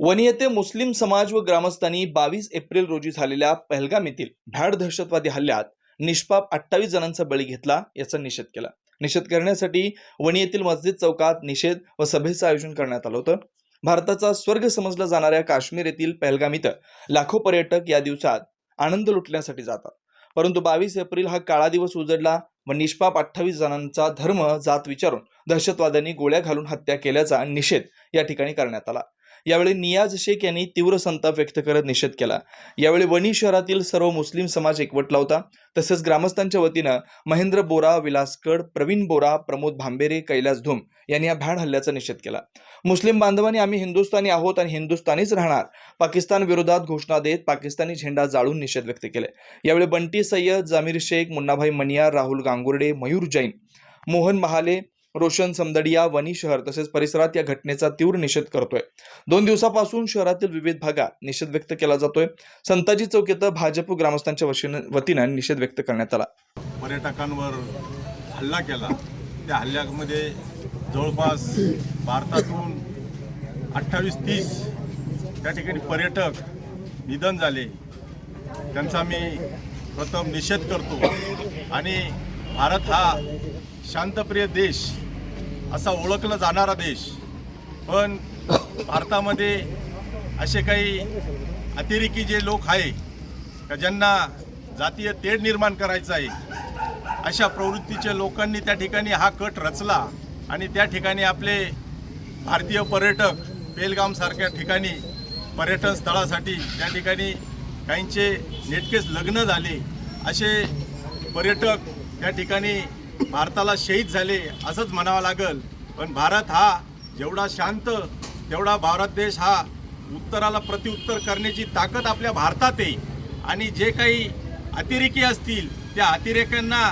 वणी येथे मुस्लिम समाज व ग्रामस्थांनी बावीस एप्रिल रोजी झालेल्या पहलगाम येथील भ्याड दहशतवादी हल्ल्यात निष्पाप अठ्ठावीस जणांचा बळी घेतला याचा निषेध केला. निषेध करण्यासाठी वणी येथील मस्जिद चौकात निषेध व सभेचं आयोजन करण्यात आलं होतं. भारताचा स्वर्ग समजला जाणाऱ्या काश्मीर येथील पहलगाम इथं लाखो पर्यटक या दिवसात आनंद लुटण्यासाठी जातात. परंतु बावीस एप्रिल हा काळा दिवस उजडला व निष्पाप अठ्ठावीस जणांचा धर्म जात विचारून दहशतवाद्यांनी गोळ्या घालून हत्या केल्याचा निषेध या ठिकाणी करण्यात आला. यावेळी नियाज शेख यांनी तीव्र संताप व्यक्त करत निषेध केला. यावेळी वणी शहरातील सर्व मुस्लिम समाज एकवटला होता. तसेच ग्रामस्थांच्या वतीनं महेंद्र बोरा विलासकड प्रवीण बोरा प्रमोद भांबेरे कैलास धूम यांनी या भ्याड हल्ल्याचा निषेध केला. मुस्लिम बांधवांनी आम्ही हिंदुस्थानी आहोत आणि हिंदुस्थानीच राहणार पाकिस्तान विरोधात घोषणा देत पाकिस्तानी झेंडा जाळून निषेध व्यक्त केले. यावेळी बंटी सय्यद जामीर शेख मुन्नाभाई मनियार राहुल गांगुर्डे मयूर जैन मोहन महाले रोशन समदडिया वणी शहर तसेच परिसरात या घटनेचा तीव्र निषेध करतोय. दोन दिवसापासून शहरातील विविध भागात निषेध व्यक्त केला जातोय. संताजी चौक इथं भाजप ग्रामस्थांच्या वतीनं निषेध व्यक्त करण्यात आला. पर्यटकांवर हल्ला केला. त्या हल्ल्यामध्ये जवळपास भारतातून अठ्ठावीस तीस त्या ठिकाणी पर्यटक निधन झाले. त्यांचा मी प्रथम निषेध करतो. आणि भारत हा शांतप्रिय देश असा ओळखला जाणारा देश. पण भारतामध्ये असे काही अतिरेकी जे लोक आहे का ज्यांना जातीय तेढ निर्माण करायचं आहे अशा प्रवृत्तीच्या लोकांनी त्या ठिकाणी हा कट रचला आणि त्या ठिकाणी आपले भारतीय पर्यटक बेलगामसारख्या ठिकाणी पर्यटन स्थळासाठी त्या ठिकाणी काहींचे नेटकेच लग्न झाले असे पर्यटक त्या ठिकाणी भारताला शहीद झाले असंच म्हणावं लागल. पण भारत हा जेवढा शांत तेवढा भारत देश हा उत्तराला प्रत्युत्तर करण्याची ताकद आपल्या भारतात आहे. आणि जे काही अतिरेकी असतील त्या अतिरेक्यांना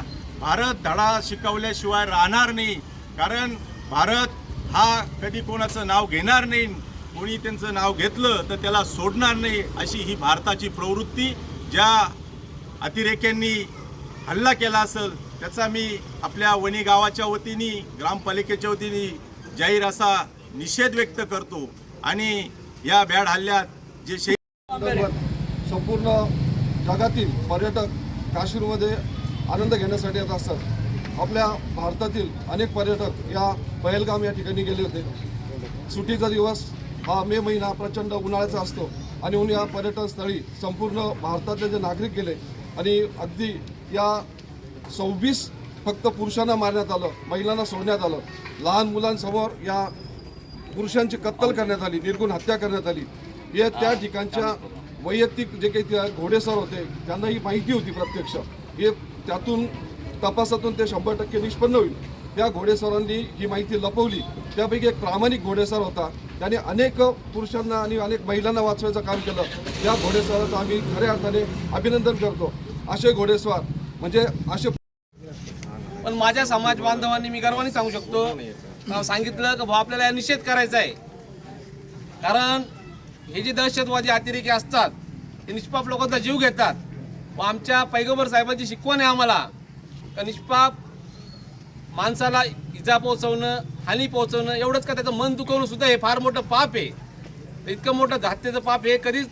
भारत धडा शिकवल्याशिवाय राहणार नाही. कारण भारत हा कधी कोणाचं नाव घेणार नाही. कोणी त्यांचं नाव घेतलं तर त्याला सोडणार नाही अशी ही भारताची प्रवृत्ती. ज्या अतिरेक्यांनी हल्ला केला असेल त्याचा मी आपल्या वणी गावाच्या वतीने ग्रामपालिकेच्या वतीने जाहीर असा निषेध व्यक्त करतो. आणि या बॅड हल्ल्यात जे शहीद संपूर्ण जगातील पर्यटक काश्मीरमध्ये आनंद घेण्यासाठी येत असतात. आपल्या भारतातील अनेक पर्यटक या पहलगाम या ठिकाणी गेले होते. सुट्टीचा दिवस हा मे महिना प्रचंड उन्हाळ्याचा असतो. आणि म्हणून या संपूर्ण भारतातले जे नागरिक गेले आणि अगदी या सव्वीस फक्त पुरुषांना मारण्यात आलं महिलांना सोडण्यात आलं. लहान मुलांसमोर या पुरुषांची कत्तल करण्यात आली निर्गुण हत्या करण्यात आली. हे त्या ठिकाणच्या वैयक्तिक जे काही त्या घोडेसर होते त्यांना ही माहिती होती प्रत्यक्ष. हे त्यातून तपासातून ते शंभर टक्के निष्पन्न होईल. त्या घोडेस्वारांनी ही माहिती लपवली. त्यापैकी एक प्रामाणिक घोडेस्वार होता. त्याने अनेक पुरुषांना आणि अनेक महिलांना वाचवायचं काम केलं. त्या घोडेस्वाराचं आम्ही खऱ्या अर्थाने अभिनंदन करतो. असे घोडेस्वार म्हणजे असे पण माझ्या समाज बांधवांनी मी गर्वाने सांगू शकतो सांगितलं की भाऊ आपल्याला या निषेध करायचा आहे. कारण हे जे दहशतवादी अतिरेकी असतात ते निष्पाप लोकांचा जीव घेतात. व आमच्या पैगंबर साहेबांची शिकवण आहे आम्हाला का निष्पाप माणसाला इजा पोहोचवणं हानी पोहोचवणं एवढंच का त्याचं मन दुखवणं सुद्धा हे फार मोठं पाप आहे. तर इतकं मोठं घात्याचं पाप हे कधीच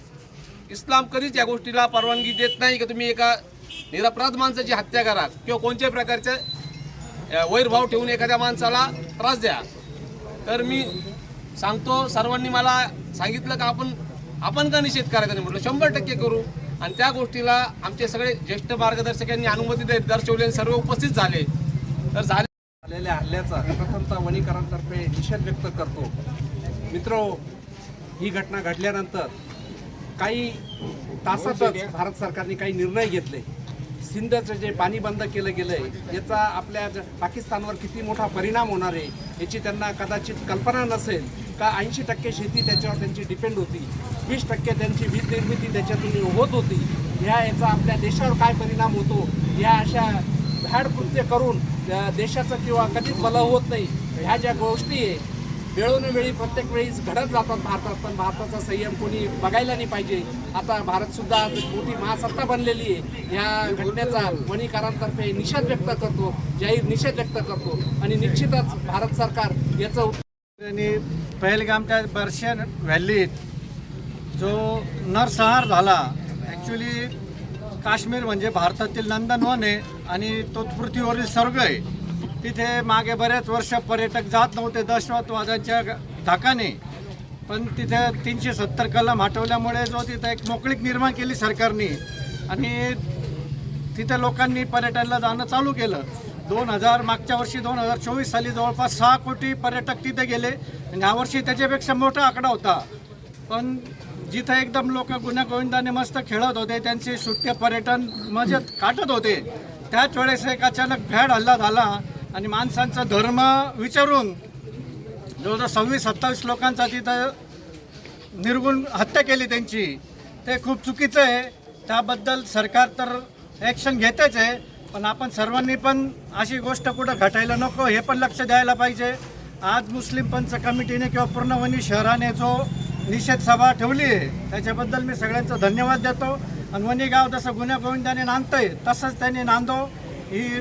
इस्लाम कधीच या गोष्टीला परवानगी देत नाही की तुम्ही एका निरपराध माणसाची हत्या करा किंवा कोणत्याही प्रकारचे वैरभाव ठेवून एखाद्या माणसाला त्रास द्या. तर मी सांगतो सर्वांनी मला सांगितलं का आपण आपण का निषेध करायचा नाही म्हटलं शंभर टक्के करू. आणि त्या गोष्टीला आमचे सगळे ज्येष्ठ मार्गदर्शकांनी अनुमती दे- दर्शवली आणि सर्व उपस्थित झाले. तर झाले. झालेल्या हल्ल्याचा प्रथमता वणीकरांतर्फे निषेध व्यक्त करतो. मित्र ही घटना घडल्यानंतर काही तासातच भारत सरकारने काही निर्णय घेतले. सिंधचं जे पाणी बंद केलं गेलं आहे याचा आपल्या ज- पाकिस्तानवर किती मोठा परिणाम होणार आहे याची त्यांना कदाचित कल्पना नसेल का ऐंशी टक्के शेती त्याच्यावर त्यांची डिपेंड होती वीस टक्के त्यांची वीज निर्मिती त्याच्यातून होत होती ह्या याचा आपल्या देशावर काय परिणाम होतो ह्या अशा भ्याड कृत्य करून देशाचं किंवा कधीच भलं होत नाही ह्या ज्या गोष्टी आहे वेळोनवेळी प्रत्येक वेळीच घडत जातात भारतात पण भारताचा संयम कोणी बघायला नाही पाहिजे. आता भारत सुद्धा मोठी महासत्ता बनलेली आहे. या घटनेचा वणीकरांतर्फे निषेध व्यक्त करतो जाहीर निषेध व्यक्त करतो. आणि निश्चितच भारत सरकार याचं उत्तर आणि पहलगामच्या बर्शियन व्हॅलीत जो नरसंहार झाला ॲक्च्युली काश्मीर म्हणजे भारतातील नंदनवन आहे आणि तो पृथ्वीवरील स्वर्ग आहे. तिथे मागे बरेच वर्ष पर्यटक जात नव्हते दहशतवाद्यांच्या धाकाने पण तिथे तीनशे सत्तर कलम हटवल्यामुळे जो तिथं एक मोकळीक निर्माण केली सरकारने. आणि तिथे लोकांनी पर्यटनाला जाणं चालू केलं. दोन हजार मागच्या वर्षी दोन हजार चोवीस साली जवळपास सहा कोटी पर्यटक तिथे गेले. आणि यावर्षी त्याच्यापेक्षा मोठा आकडा होता. पण जिथं एकदम लोक गुण्यागोविंदाने मस्त खेळत होते त्यांचे सुट्टे पर्यटन मजेत काटत होते. त्याच वेळेस एक अचानक भ्याड हल्ला झाला. आणि माणसांचा धर्म विचारून जवळजवळ सव्वीस सत्तावीस लोकांचा तिथं निर्गुण हत्या केली त्यांची. ते खूप चुकीचं आहे. त्याबद्दल सरकार तर ॲक्शन घेतेच आहे. पण आपण सर्वांनी पण अशी गोष्ट कुठं घटायला नको हे पण लक्ष द्यायला पाहिजे. आज मुस्लिम पंच कमिटीने किंवा पूर्णवणी शहराने जो निषेध सभा ठेवली आहे त्याच्याबद्दल मी सगळ्यांचं धन्यवाद देतो. आणि वणी गाव जसं गुन्ह्या गोविंदाने नांदतंय तसंच त्यांनी नांदो. ही